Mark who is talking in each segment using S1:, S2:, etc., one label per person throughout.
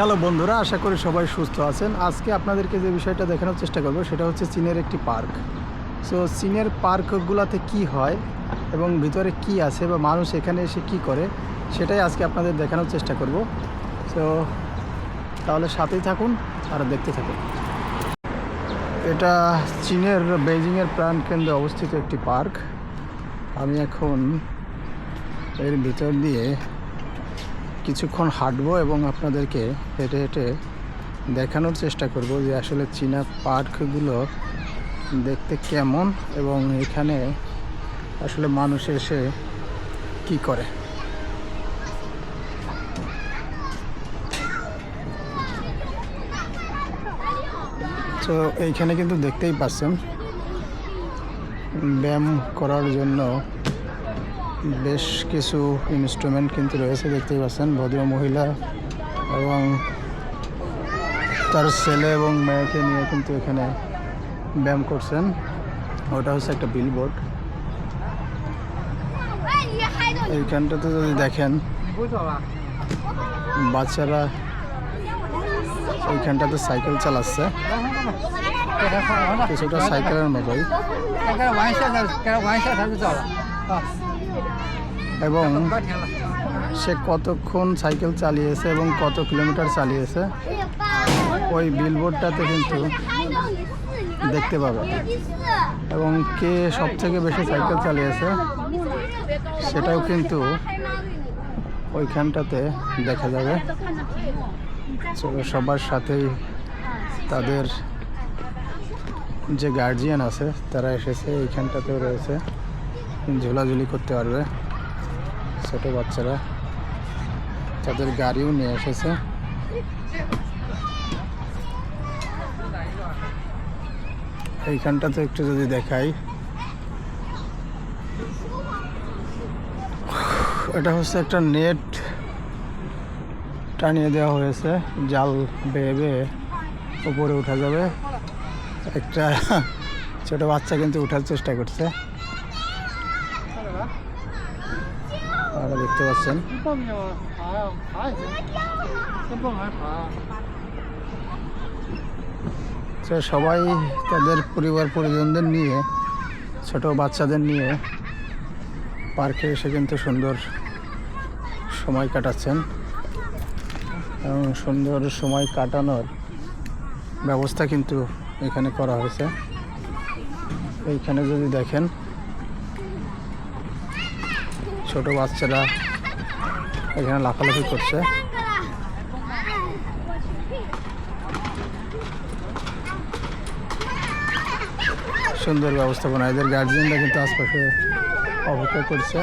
S1: Hello বন্ধুরা, আশা করি সবাই সুস্থ আছেন। আজকে আপনাদেরকে যে বিষয়টা দেখানোর চেষ্টা করব, সেটা হচ্ছে চীনের একটি পার্ক। সো চীনের পার্কগুলোতে কি হয় এবং ভিতরে কি আছে বা মানুষ এখানে এসে কি করে, সেটাই আজকে আপনাদের দেখানোর চেষ্টা করব। সো তাহলে সাথেই থাকুন আর দেখতে থাকুন। এটা চীনের বেইজিংয়ের প্রাণকেন্দ্রে অবস্থিত একটি পার্ক। আমি এখন এর ভিতর দিয়ে কিছুক্ষণ হাঁটবো এবং আপনাদেরকে হেঁটে হেঁটে দেখানোর চেষ্টা করব যে আসলে চীনা পার্কগুলো দেখতে কেমন এবং এখানে আসলে মানুষ এসে কি করে। তো এইখানে কিন্তু দেখতেই পাচ্ছেন ব্যায়াম করার জন্য বেশ কিছু ইনস্ট্রুমেন্ট কিন্তু রয়েছে, দেখতেই পাচ্ছেন, ভদ্র মহিলা এবং তার ছেলে এবং মেয়েকে নিয়ে কিন্তু এখানে ব্যায়াম করছেন। ওটা হচ্ছে একটা বিলবোর্ড এইখানটাতে যদি দেখেন, বাচ্চারা এইখানটাতে সাইকেল চালাচ্ছে। কিছুটা সাইকেলের মতোই। এবং সে কতক্ষণ সাইকেল চালিয়েছে এবং কত কিলোমিটার চালিয়েছে, ওই বিলবোর্ডটাতে কিন্তু দেখতে পাবে। এবং কে সব থেকে বেশি সাইকেল চালিয়েছে, সেটাও কিন্তু ওইখানটাতে দেখা যাবে। সবার সাথেই তাদের যে গার্জিয়ান আছে, তারা এসেছে, এইখানটাতেও রয়েছে। ঝোলাঝুলি করতে পারবে। ছোট বাচ্চারা তাদের গাড়িও নিয়ে এসেছে। এইখানটাতে একটু যদি দেখাই। এটা হচ্ছে একটা নেট টানিয়ে দেওয়া হয়েছে। জাল বেয়ে বেয়ে উপরে উঠা যাবে। একটা ছোট বাচ্চা কিন্তু উঠার চেষ্টা করছে। দেখতে পাচ্ছেন। সবাই তাদের পরিবার পরিজনদের নিয়ে, ছোট বাচ্চাদের নিয়ে পার্কে এসে কিন্তু সুন্দর সময় কাটাচ্ছেন এবং সুন্দর সময় কাটানোর ব্যবস্থা কিন্তু এখানে করা হয়েছে। এইখানে যদি দেখেন, ছোট বাচ্চারা এখানে লাফালাফি করছে। সুন্দর ব্যবস্থাপনা। এদের গার্জিয়ানরা কিন্তু আশপাশে অপেক্ষা করছে।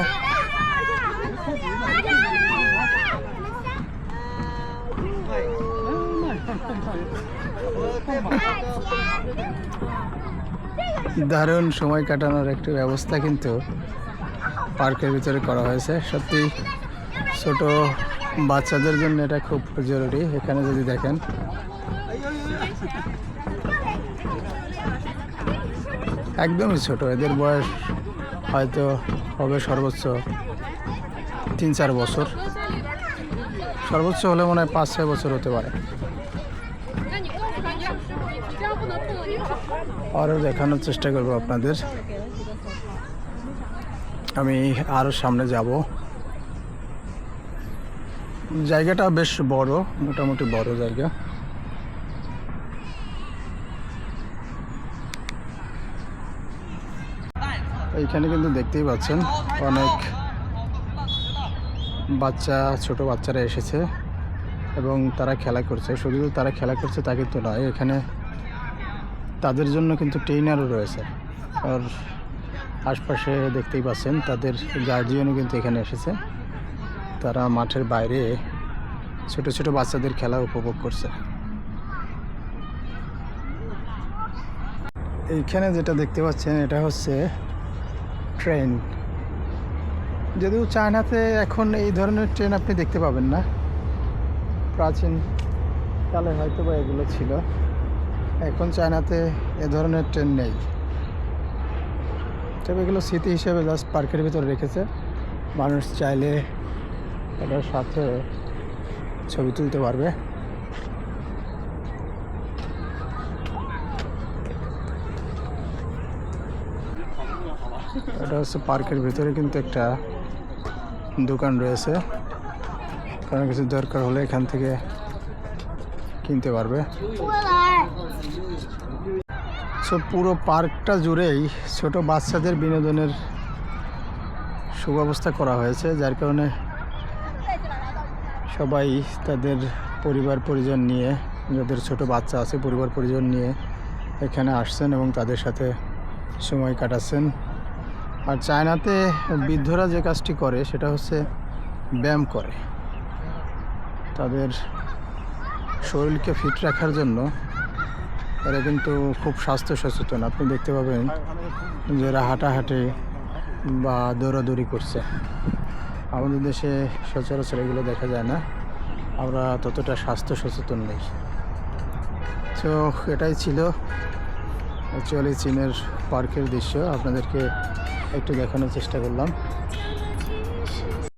S1: দারুণ সময় কাটানোর একটি ব্যবস্থা কিন্তু পার্কের ভিতরে করা হয়েছে। সত্যি ছোট বাচ্চাদের জন্য এটা খুব জরুরি, এখানে যদি দেখেন। একদমই ছোট, এদের বয়স হয়তো হবে সর্বোচ্চ তিন চার বছর। সর্বোচ্চ হলে মনে হয় পাঁচ ছয় বছর হতে পারে। আরও দেখানোর চেষ্টা করব আপনাদের। আমি আরও সামনে যাব। জায়গাটা বেশ বড়, মোটামুটি বড় জায়গা। এইখানে কিন্তু দেখতেই পাচ্ছেন অনেক বাচ্চা, ছোট বাচ্চারা এসেছে এবং তারা খেলা করছে। শুধু তারা খেলা করছে তা কিন্তু নয়, এখানে তাদের জন্য কিন্তু ট্রেনারও রয়েছে। আর আশপাশে দেখতেই পাচ্ছেন তাদের গার্জিয়ানও কিন্তু এখানে এসেছে। তারা মাঠের বাইরে ছোট ছোট বাচ্চাদের খেলা উপভোগ করছে। এইখানে যেটা দেখতে পাচ্ছেন, এটা হচ্ছে ট্রেন। যদিও চায়নাতে এখন এই ধরনের ট্রেন আপনি দেখতে পাবেন না। প্রাচীন কালে হয়তো বা এগুলো ছিল। এখন চায়নাতে এ ধরনের ট্রেন নেই। তবে এগুলো স্মৃতি হিসেবে জাস্ট পার্কের ভিতরে রেখেছে। মানুষ চাইলে এটার সাথে ছবি তুলতে পারবে। এটা হচ্ছে পার্কের ভিতরে কিন্তু একটা দোকান রয়েছে। কোনো কিছু দরকার হলে এখান থেকে কিনতে পারবে। সো পুরো পার্কটা জুড়েই ছোট বাচ্চাদের বিনোদনের সুব্যবস্থা করা হয়েছে, যার কারণে সবাই তাদের পরিবার পরিজন নিয়ে, যাদের ছোট বাচ্চা আছে পরিবার পরিজন নিয়ে এখানে আসছেন এবং তাদের সাথে সময় কাটাচ্ছেন। আর চায়নাতে বৃদ্ধরা যে কাজটি করে, সেটা হচ্ছে ব্যায়াম করে। তাদের শরীরকে ফিট রাখার জন্য এরা কিন্তু খুব স্বাস্থ্য সচেতন। আপনি দেখতে পাবেন যে এরা হাঁটাহাঁটি বা দৌড়াদৌড়ি করছে। আমাদের দেশে সচরাচর এগুলো দেখা যায় না। আমরা ততটা স্বাস্থ্য সচেতন নেই। তো এটাই ছিল অ্যাকচুয়ালি চীনের পার্কের দৃশ্য। আপনাদেরকে একটু দেখানোর চেষ্টা করলাম।